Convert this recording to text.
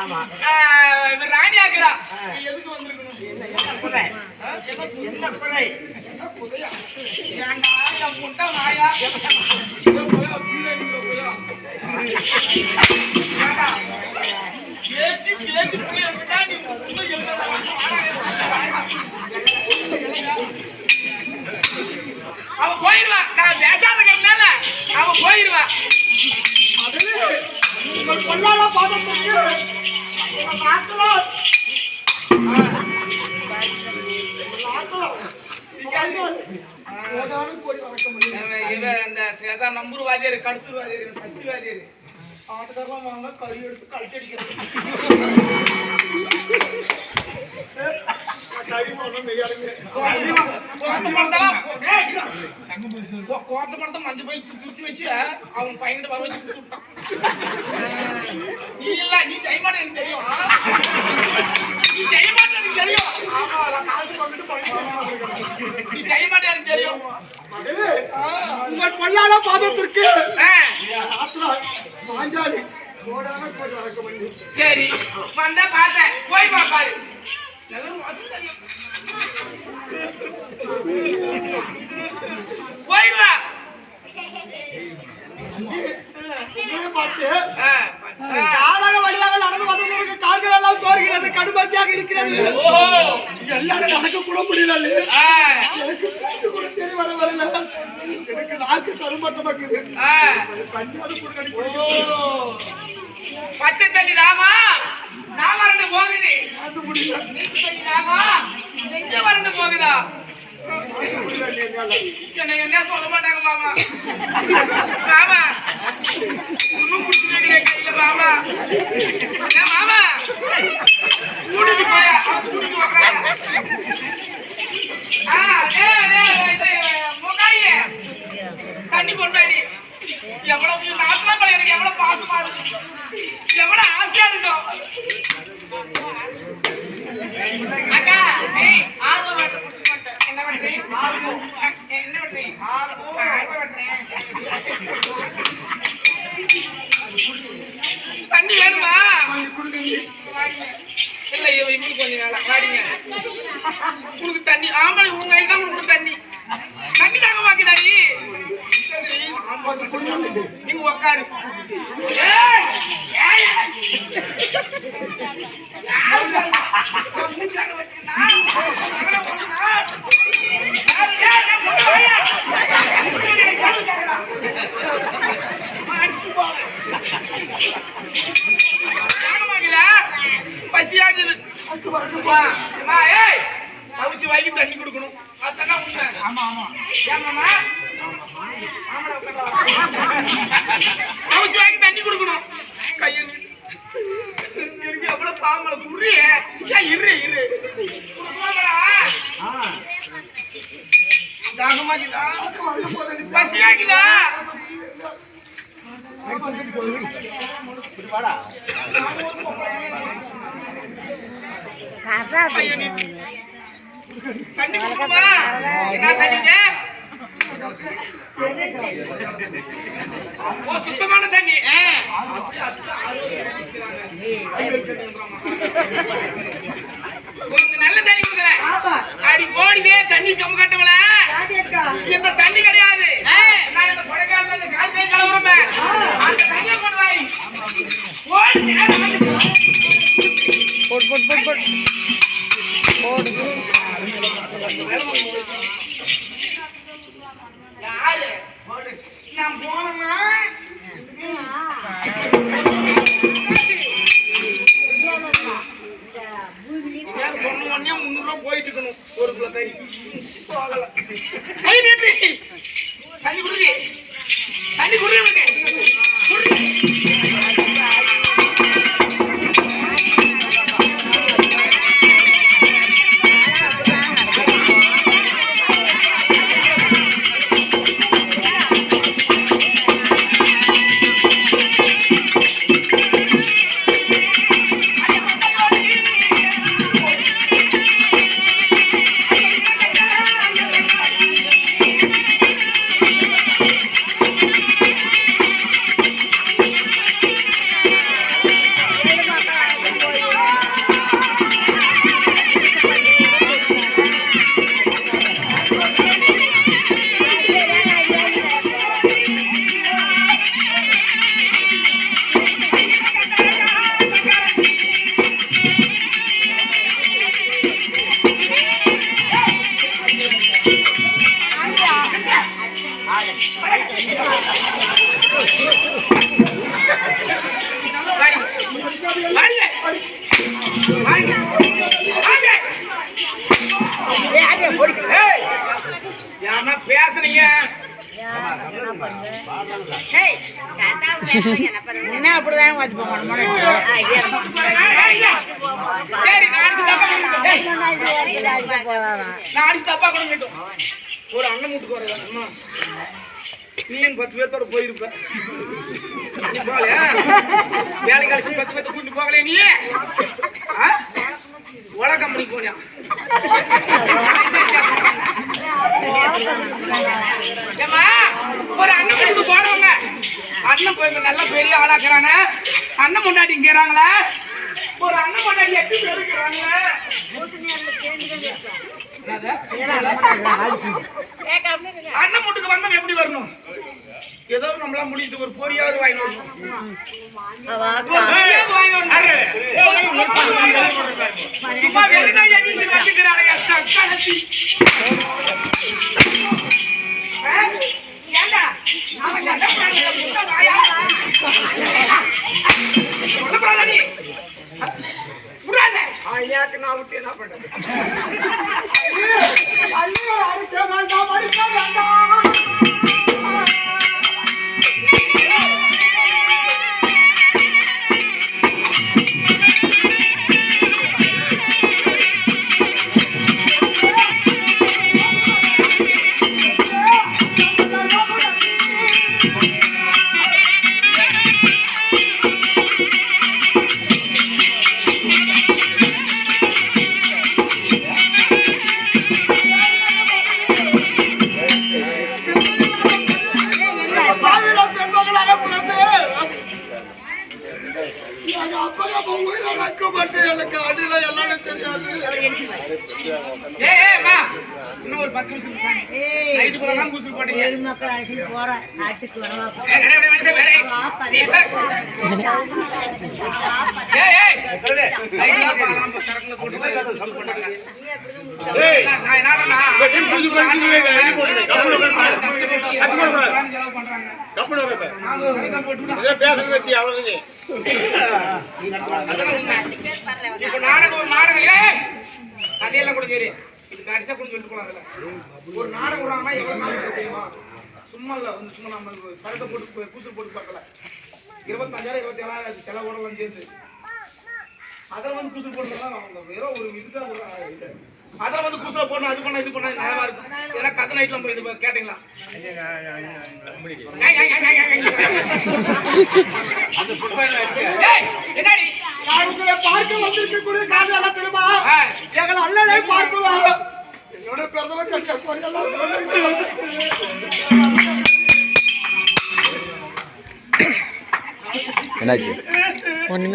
ஆமா. ஆஹ், இவன் ராணி ஆக்குறா. ஆ. நீ எதுக்கு வந்திருக்கணும்? என்ன குறை? முட்டை போயா, கீழே இருக்கிற போயா. விட்டா நீ இன்னும் எழுதடா. அவ போயிருவா. நான் பேசாததுனால அவ போயிருவா. பொல்லாத இவன் அந்த சேதா நம்பூர் வாத்தியார் கடுத்தூர் வாத்தியார் சக்தி வாத்தியார் ஆட்டுக்காரெல்லாம் வாங்க கறி எடுத்து கழட்டி அடிக்கிறது கோத்த மரத்தை மஞ்சள் போய் துருத்தி வச்சு அவன் பையன்கிட்ட வர வச்சு கொடுத்து விட்டான் நீ இல்ல நீ செய்ய மாட்டே எனக்கு தெரியும் நீ செய்ய மாட்டே எனக்கு தெரியும் நீ செய்ய மாட்டே எனக்கு தெரியும் ஆ. உங்கள் பொல்லாத பாதத்திற்கு. பண்ணி சரி வந்தா பார்த்தேன் போய் பாப்பாரு போயிடுவா வழியாக நடந்து வந்தவர்களுக்கு கால்கள் எல்லாம் தோறுகிறது கடுமையாக இருக்கிறது. எல்லாரும் நடக்க கூட முடியல பச்சை தண்ணி தாமா? நான் வறண்டு போகுது நீச்ச தண்ணி தாமா? நெஞ்ச வறண்டு போகுதா? என்ன என்ன சொல்ல மாட்டாங்க மாமா. மாமா. இன்னும் குடிச்சுக்கிறேன் கையில மாமா. மாமா? போயா ஆ டே டே இது முகாயே தண்ணி கொண்டாடி எவ்வளவு நாத்தமா பழைய எனக்கு எவ்வளவு பாசமா இருக்கும் எவ்வளவு ஆசையா இருக்கும் அக்கா ஏய் ஆர்வம் வாட்ட புடிச்சு மாட்டேன் என்ன பண்றீங்க ஆர்வம் என்ன பண்றீங்க ஆர்வம் என்ன பண்றேன் தண்ணி வேணுமா? இல்ல இவ இவனுக்கு கொஞ்சம் வேலை வாடிங்க. உனக்கு தண்ணி ஆம்பளை உங்க கையில் தான் உங்களுக்கு தண்ணி. தண்ணி தாங்க வாக்குதாடி நீங்க உக்காரு. ஏய், ஏய், யாருடா? நான் மூஞ்சால வச்சிருந்தா? அவனை ஒண்ணுனா? யாரு, ஏய், நான் முன்ன வாயா. முன்னாடி எனக்கு கேள்வி கேக்குறான். அம்மா, அடிச்சுட்டு போங்க. தாகமாக்குதா? பசியாக்குது வா, அம்மா, ஏய், அவிச்சு வாங்கி தண்ணி கொடுக்கணும் அதான் உண்மை ஆமா ஆமா ஏமாமா ஆமாடா உட்கார்றா. அவிச்சு வாங்கி தண்ணி கொடுக்கணும் கையை நீட்டு. எனக்கு எவ்வளவு பாமல புரிய இரு இரு? தாகமாக்குதா பசியாக்குதா. தண்ணி கொடுக்கணுமா என்ன தண்ணிங்க சுத்தமான தண்ணி. நல்ல தண்ணி கொடுக்குறேன். அடி போடிவே தண்ணி கம்ம கட்டவல இந்த தண்ணி கிடையாது. நான் இந்த கொடைக்கானல இந்த கால் கை கலவுறமே அந்த தண்ணியை கொண்டு வாய் போட் போட். போட் போட் போடு யாரு நான் போனேன்னா சொன்ன உடனே ரூபாய் போயிட்டு இருக்கணும் ஒரு கிலோ கறி போகல கை நீட்டு தண்ணி குடுறி தண்ணி குடுறி உனக்கு அடிச்சு தப்பா கொடுக்கட்டும். ஒரு அண்ணன் வீட்டுக்கு வர நீயும் நீ பத்து பேர்த்தோட போயிருப்ப. நீ போகலையா? வேலை கழிச்சு பத்து பேர்த்த கூட்டு போகல நீ? ஆ? ஒல கம்பெனிக்கு போனியா? ஒரு அண்ணன் வீட்டுக்கு போறவங்க. அண்ணன் போய் நல்லா பெரிய ஆளாக்குறாங்க அண்ணன் முன்னாடி இங்கிறாங்களா ஒரு அண்ணன் முன்னாடி எட்டு பேர் இருக்கிறாங்களே அண்ணன் வீட்டுக்கு வந்தவன் எப்படி வரணும்? ஏதோ நம்மளா முடிஞ்சது ஒரு பொரியாவது வாங்கி வரணும். சும்மா வெறுங்காய வீசி ஏண்டா? அவன் என்ன சொல்லக்கூடாதா நீ. ஐயாக்கு நான் விட்டு என்ன பண்றது? ஐயோ, அடிக்க வேண்டாம் அடிக்க வேண்டாம். நாங்க ஒரு சரக்கு தான் போட்டுவிட்டோம். அதெல்லாம் உண்மை. இப்ப நாடகம் ஒரு நாடகம். ஏய் அதையெல்லாம் கூட சரி இதுக்கு அடிச்சா கூட சொல்லிட்டு அதுல. ஒரு நாடகம் விடுறாங்கன்னா எவ்வளவு நாள் தெரியுமா? சும்மா இல்ல வந்து சும்மா நம்ம சரட்டை போட்டு கூசல் போட்டு பார்க்கல. இருபத்தஞ்சாயிரம் இருபத்தி ஏழாயிரம் செலவோடலாம் சேர்ந்து. அதில் வந்து கூசல் போடுறதுலாம் அவங்க வெறும் ஒரு இதுக்காக ஒரு அதில் வந்து கூசல போடணும் அது பண்ண இது பண்ண நல்லா இருக்கும். ஏன்னா கதை நைட்லாம் போய் இது கேட்டீங்களா? என்னடி? பார்க்க வந்திருக்கக்கூடிய காரணம் எல்லாம் தெரியுமா. எங்கள் அண்ணனை பார்க்கலாம் என்னோட பிறந்தவன் கட்ட குறையெல்லாம் ஒன்று